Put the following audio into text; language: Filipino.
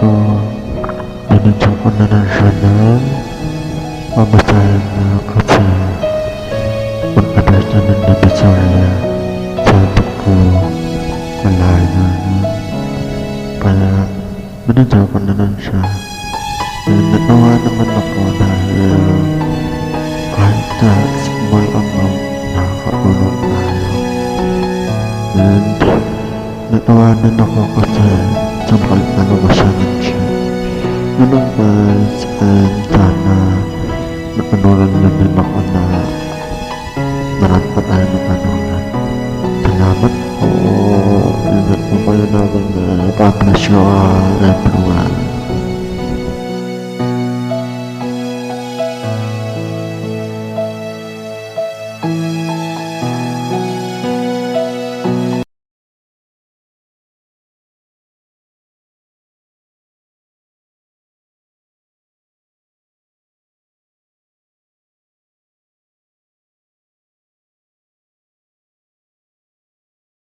ko, binigyan ko na lang siya ng mamasahin na kasi pag-adas na ng Divisoria, sabi ko, malayo na. Kaya, binigyan ko na lang siya. Natawa naman ako dahil kahit sa small amount, nakakatulong tayo. And natawanan ako kasi nalabasyanan siya. Ganun guys, and sana natununan na din ako na marami pa tayo natununan. Salamat po. Ingat po kayo natin. God bless you all, everyone.